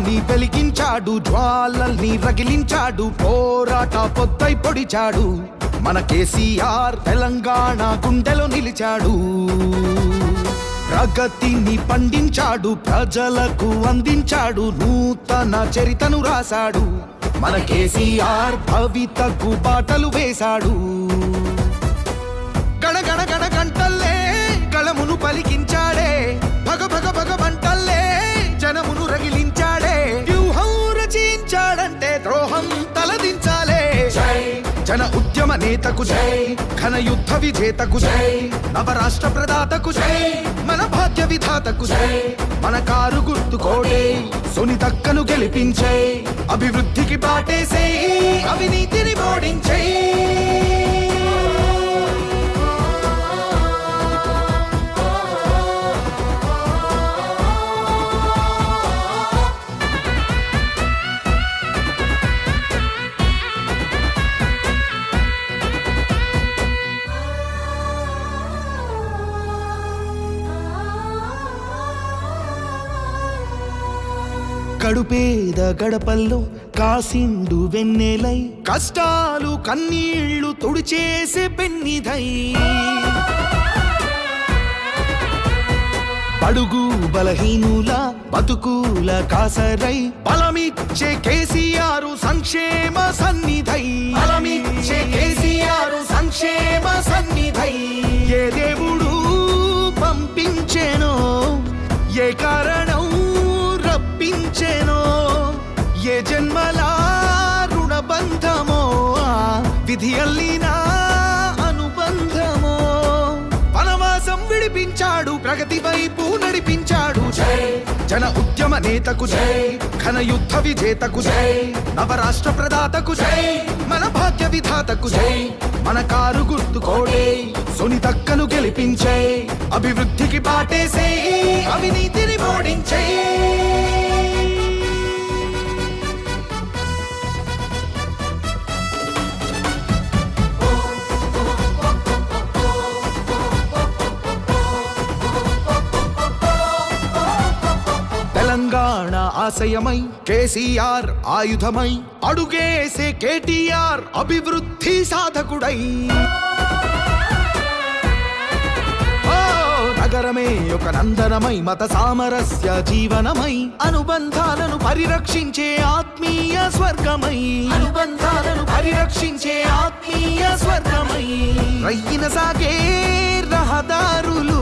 రగిలించాడు జ్వాలల్ని రగిలించాడు పోరాట పొద్దై పొడిచాడు. మన కేసీఆర్ తెలంగాణ గుండెలో నిలిచాడు. ప్రగతిని పండించాడు ప్రజలకు అందించాడు నూతన చరితను రాశాడు. మన కేసీఆర్ భవితకు బాటలు వేశాడు. గణ గణ గంటల్లే గళమును పలికించాడే. ఉద్యమ నేతకు జై. ఘన యుద్ధ విజేతకు జై. నవరాష్ట్ర ప్రదాతకు జై. మన భాగ్య విధాతకు జై. మన కారు గుర్తు కోడే సునీతక్కను గెలిపించే. అభివృద్ధికి బాటేసే అవినీతిని ఓడించే. కడుపేద గడపల్లో కాసిండు వెన్నెలై. కష్టాలు కన్నీళ్ళు తుడిచేసే పెన్నిధై. అడుగు బలహీనుల బతుకుల కాసరై. బలమిచ్చే కేసీఆర్ సంక్షేమ సన్నిధై. బలమిచ్చే కేసీ విధి అల్లిన అనుబంధమో. వనవాసం విడిపించాడు ప్రగతి వైపు నడిపించాడు. జన ఉద్యమ నేతకు జై. ఘన యుద్ధ విజేతకు జై. నవరాష్ట్ర ప్రదాతకు జై. మన భాగ్య విధాతకు జై. మన కారు గుర్తు కోడే. సునీతక్కను గెలిపించే. అభివృద్ధికి బాటేసే అవినీతిని ఓడించే ఆశయమై కేసీఆర్ ఆయుధమై అడుగేసే కేటీఆర్ అభివృద్ధి సాధకుడై. నగరమే ఒక నందనమై మత సామరస్య జీవనమై అనుబంధాలను పరిరక్షించే ఆత్మీయ స్వర్గమై. అనుబంధాలను పరిరక్షించే ఆత్మీయ స్వర్గమై. రయ్యిన సాగే రహదారులు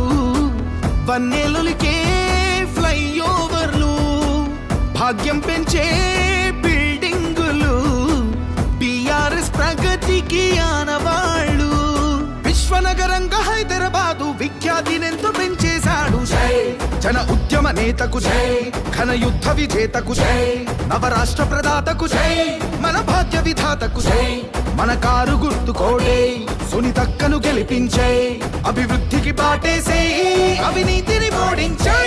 వన్నెలులికే ఫ్లైఓవర్లు భాగ్యం పెంచే బిల్డింగులు బిఆర్ఎస్ ప్రగతికి ఆనవాళ్ళు. విశ్వనగరంగా హైదరాబాదు విఖ్యాతినెంతో పెంచేశాడు. జన ఉద్యమ నేతకు జై. ఘన యుద్ధ విజేతకు జై. నవరాష్ట్ర ప్రదాతకు జై. మన భాగ్య విధాతకు జై. మన కారు గుర్తు కోడే సునీతక్కను గెలిపించే. అభివృద్ధికి బాటేసే. అవినీతిని ఓడించే